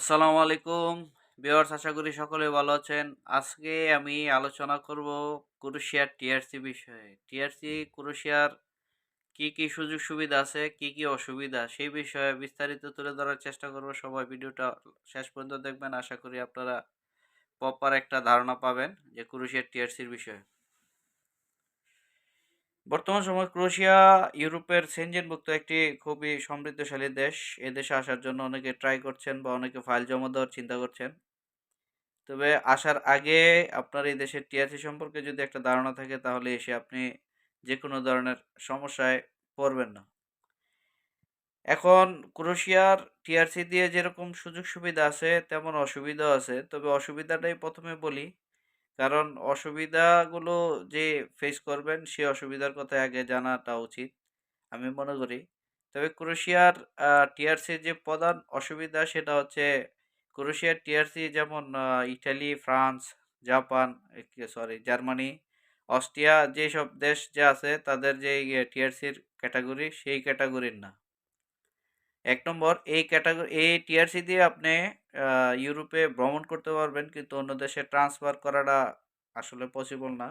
আসসালামু আলাইকুম। ভিউয়ার্স, আশা করি সকলে ভালো আছেন। আজকে আমি আলোচনা করব ক্রোয়েশিয়ার টিআরসি বিষয়ে। টিআরসি, ক্রোয়েশিয়ার কি কি সুযোগ সুবিধা আছে, কি কি অসুবিধা, সেই বিষয়ে বিস্তারিত তুলে ধরার চেষ্টা করব। সবাই ভিডিওটা শেষ পর্যন্ত দেখবেন। আশা করি আপনারা প্রপার একটা ধারণা পাবেন যে ক্রোয়েশিয়ার টিআরসির বিষয়ে। বর্তমান সময় ক্রোয়েশিয়া, ইউরোপের সেনজেনভুক্ত একটি খুবই সমৃদ্ধশালী দেশ। এ দেশে আসার জন্য অনেকে ট্রাই করছেন বা অনেকে ফাইল জমা দেওয়ার চিন্তা করছেন। তবে আসার আগে আপনার এই দেশের টিআরসি সম্পর্কে যদি একটা ধারণা থাকে, তাহলে এসে আপনি যে কোনো ধরনের সমস্যায় পড়বেন না। এখন ক্রোয়েশিয়ার টিআরসি দিয়ে যেরকম সুযোগ সুবিধা আছে, তেমন অসুবিধাও আছে। তবে অসুবিধাটাই প্রথমে বলি কারণ অসুবিধাগুলো যে ফেস করবেন, সে অসুবিধার কথা আগে জানাটা উচিত, আমি মনে করি। তবে ক্রোয়েশিয়ার টিআরসির যে প্রধান অসুবিধা সেটা হচ্ছে ক্রোয়েশিয়ার টিআরসি যেমন Italy, France, Japan sorry Germany, Austria যেসব দেশ যে আছে তাদের যে টিআরসির ক্যাটাগরি সেই ক্যাটাগরির না। এক নম্বর এই ক্যাটাগরি এই টিআরসি দিয়ে আপনি ইউরোপে ভ্রমণ করতে পারবেন, কিন্তু অন্য দেশে ট্রান্সফার করাটা আসলে পসিবল না।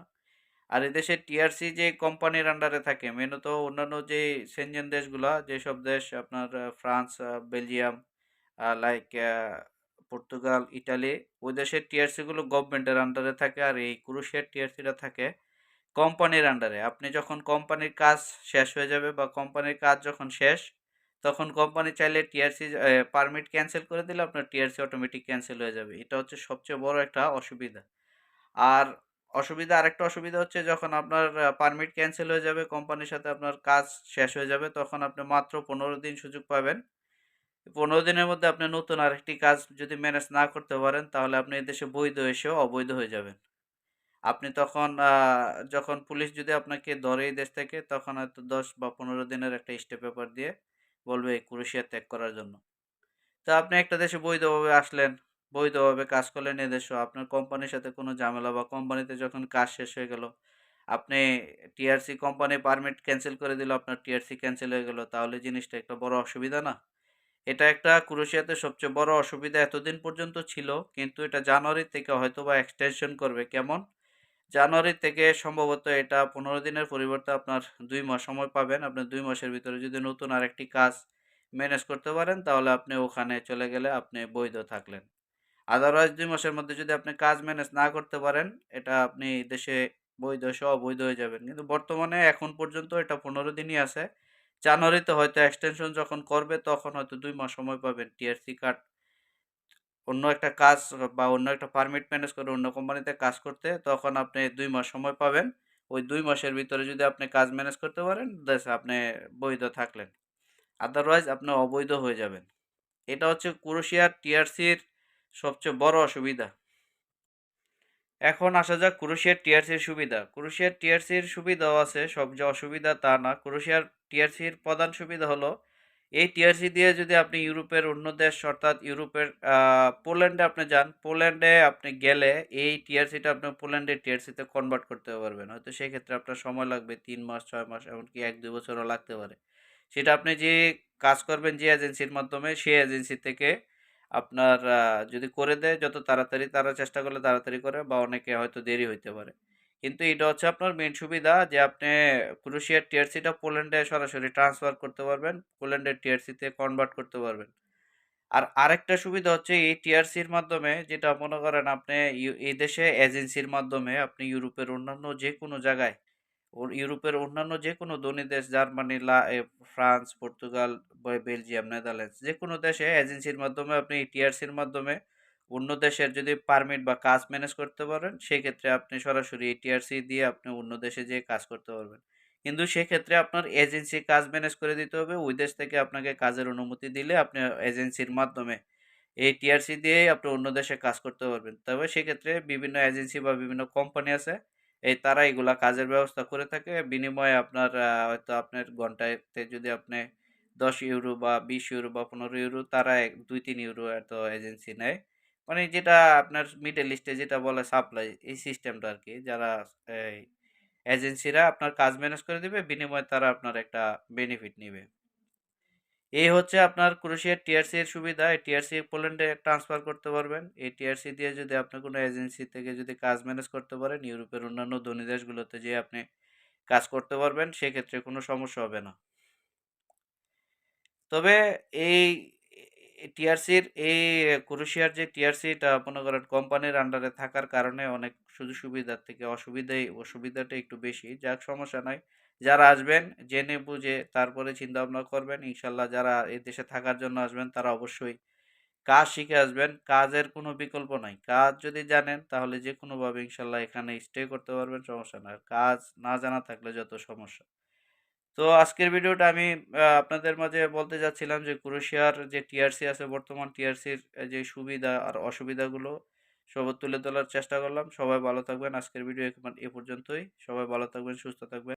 আর এদেশে টিআরসি যে কোম্পানির আন্ডারে থাকে মেনত অন্যান্য যে সেনজেন দেশগুলা, যেসব দেশ আপনার France Belgium like Portugal Italy ওই দেশের টিআরসিগুলো গভর্নমেন্টের আন্ডারে থাকে, আর এই ক্রুশিয়ার টিআরসিটা থাকে কোম্পানির আন্ডারে আপনি যখন কোম্পানির কাজ শেষ হয়ে যাবে বা কোম্পানির কাজ যখন শেষ তখন কোম্পানি চাইলে টিআরসি পারমিট ক্যান্সেল করে দিলে আপনার টিআরসি অটোমেটিক ক্যান্সেল হয়ে যাবে। এটা হচ্ছে সবচেয়ে বড় একটা অসুবিধা। আর অসুবিধা, আরেকটা অসুবিধা হচ্ছে যখন আপনার পারমিট ক্যান্সেল হয়ে যাবে, কোম্পানির সাথে আপনার কাজ শেষ হয়ে যাবে, তখন আপনি মাত্র পনেরো দিন সুযোগ পাবেন। পনেরো দিনের মধ্যে আপনি নতুন আরেকটি কাজ যদি ম্যানেজ না করতে পারেন, তাহলে আপনি এদেশে বৈধ এসেও অবৈধ হয়ে যাবেন। আপনি তখন যখন পুলিশ যদি আপনাকে ধরে এই দেশ থেকে, তখন হয়তো দশ বা পনেরো দিনের একটা স্টে পেপার দিয়ে বলবে ক্রোয়েশিয়া ত্যাগ করার জন্য। তো আপনি একটা দেশে বৈধভাবে আসলেন, বৈধভাবে কাজ করলেন এদেশও আপনার কোম্পানির সাথে কোনো ঝামেলা বা কোম্পানিতে যখন কাজ শেষ হয়ে গেল, আপনি টিআরসি কোম্পানি পারমিট ক্যান্সেল করে দিল, আপনার টিআরসি ক্যান্সেল হয়ে গেল, তাহলে জিনিসটা একটা বড় অসুবিধা না? এটা একটা ক্রোয়েশিয়াতে সবচেয়ে বড় অসুবিধা এতদিন পর্যন্ত ছিল, কিন্তু এটা জানুয়ারি থেকে হয়তো বা এক্সটেনশন করবে, কেমন? জানুয়ারি থেকে সম্ভবত এটা পনেরো দিনের পরিবর্তে আপনার দুই মাস সময় পাবেন। আপনি দুই মাসের ভিতরে যদি নতুন আরেকটি কাজ ম্যানেজ করতে পারেন, তাহলে আপনি ওখানে চলে গেলে আপনি বৈধ থাকলেন। আদারওয়াইজ দুই মাসের মধ্যে যদি আপনি কাজ ম্যানেজ না করতে পারেন, এটা আপনি দেশে বৈধ সহ অবৈধ হয়ে যাবেন। কিন্তু বর্তমানে এখন পর্যন্ত এটা পনেরো দিনই আছে। জানুয়ারিতে হয়তো এক্সটেনশন যখন করবে, তখন হয়তো দুই মাস সময় পাবেন। টিআরসি কার্ড অন্য একটা কাজ বা অন্য একটা পারমিট ম্যানেজ করে অন্য কোম্পানিতে কাজ করতে, তখন আপনি দুই মাস সময় পাবেন। ওই দুই মাসের ভিতরে যদি আপনি কাজ ম্যানেজ করতে পারেন দেশ আপনি বৈধ থাকলেন। আদারওয়াইজ আপনি অবৈধ হয়ে যাবেন। এটা হচ্ছে ক্রোয়েশিয়ার টিআরসির সবচেয়ে বড় অসুবিধা। এখন আসা যাক ক্রোয়েশিয়ার টিআরসির সুবিধা। ক্রোয়েশিয়ার টিআরসির সুবিধাও আছে, সব যে অসুবিধা তা না। ক্রোয়েশিয়ার টিআরসির প্রধান সুবিধা হলো এই টিআরসি দিয়ে যদি আপনি ইউরোপের অন্য দেশ অর্থাৎ ইউরোপের পোল্যান্ডে আপনি যান, পোল্যান্ডে আপনি গেলে এই টিআরসিটা আপনি পোল্যান্ডের টিআরসিতে কনভার্ট করতে পারবেন। হয়তো সেই ক্ষেত্রে আপনার সময় লাগবে, তিন মাস, ছয় মাস, এমনকি এক, দুই বছরও লাগতে পারে। সেটা আপনি যে কাজ করবেন যে এজেন্সির মাধ্যমে, সেই এজেন্সি থেকে আপনার যদি করে দেয়, যত তাড়াতাড়ি তারা চেষ্টা করলে তাড়াতাড়ি করে বা অনেকে হয়তো দেরি হইতে পারে। কিন্তু এটা হচ্ছে আপনার মেন সুবিধা যে আপনি ক্রোয়েশিয়ার টিআরসিটা পোল্যান্ডে সরাসরি ট্রান্সফার করতে পারবেন পোল্যান্ডের টিআরসিতে কনভার্ট করতে পারবেন। আর আরেকটা সুবিধা হচ্ছে এই টিআরসির মাধ্যমে যেটা মনে করেন আপনি এই দেশে এজেন্সির মাধ্যমে আপনি ইউরোপের অন্যান্য যে কোনো জায়গায় ইউরোপের অন্যান্য যে কোনো ধনী দেশ, জার্মানি, লা ফ্রান্স, পর্তুগাল বেলজিয়াম, নেদারল্যান্ডস যে কোনো দেশে এজেন্সির মাধ্যমে আপনি এই টিআরসির মাধ্যমে অন্য দেশের যদি পারমিট বা কাজ ম্যানেজ করতে পারেন, সেক্ষেত্রে আপনি সরাসরি টিআরসি দিয়ে আপনি অন্য দেশে যেয়ে কাজ করতে পারবেন। কিন্তু সেক্ষেত্রে আপনার এজেন্সি কাজ ম্যানেজ করে দিতে হবে। ওই দেশ থেকে আপনাকে কাজের অনুমতি দিলে আপনি এজেন্সির মাধ্যমে এই টিআরসি দিয়েই আপনি অন্য দেশে কাজ করতে পারবেন। তবে সেক্ষেত্রে বিভিন্ন এজেন্সি বা বিভিন্ন কোম্পানি আছে, এই তারা এগুলা কাজের ব্যবস্থা করে থাকে। বিনিময়ে আপনার হয়তো আপনার ঘন্টাতে যদি আপনি দশ ইউরো বা বিশ ইউরো বা পনেরো ইউরো, তারা দুই, তিন ইউরো এত এজেন্সি নেয়। মানে যেটা আপনার মিডল ইস্টে যেটা বলে সাপ্লাই এই সিস্টেমটা আর কি যারা এই এজেন্সিরা আপনার কাজ ম্যানেজ করে দিবে বিনিময়ে তারা আপনার একটা বেনিফিট নেবে এই হচ্ছে আপনার ক্রোয়েশিয়ার টিআরসি এর সুবিধা। এই টিআরসি পোল্যান্ডে ট্রান্সফার করতে পারবেন। এই টিআরসি দিয়ে যদি আপনি কোনো এজেন্সি থেকে যদি কাজ ম্যানেজ করতে পারেন, ইউরোপের অন্যান্য ধনী দেশগুলোতে যেয়ে আপনি কাজ করতে পারবেন, সেক্ষেত্রে কোনো সমস্যা হবে না। তবে এই টিআরসির এই ক্রোয়েশিয়ার যে টিআরসিটা মনে করেন কোম্পানির আন্ডারে থাকার কারণে অনেক সুযোগ সুবিধার থেকে অসুবিধাই অসুবিধাটা একটু বেশি। যাক সমস্যা নয় যারা আসবেন জেনে বুঝে তারপরে চিন্তাভাবনা করবেন। ইনশাল্লাহ যারা এই দেশে থাকার জন্য আসবেন তারা অবশ্যই কাজ শিখে আসবেন। কাজের কোনো বিকল্প নাই। কাজ যদি জানেন তাহলে যে কোনোভাবে ইনশাআল্লাহ এখানে স্টে করতে পারবেন, সমস্যা। আর কাজ না জানা থাকলে যত সমস্যা। তো আজকের ভিডিওটা আমি আপনাদের মাঝে বলতে যাচ্ছিলাম যে ক্রোশিয়ার যে টিআরসি আছে বর্তমান টিআরসির যে সুবিধা আর অসুবিধাগুলো সব তুলে তোলার চেষ্টা করলাম। সবাই ভালো থাকবেন। আজকের ভিডিও এ পর্যন্তই। সবাই ভালো থাকবেন, সুস্থ থাকবেন।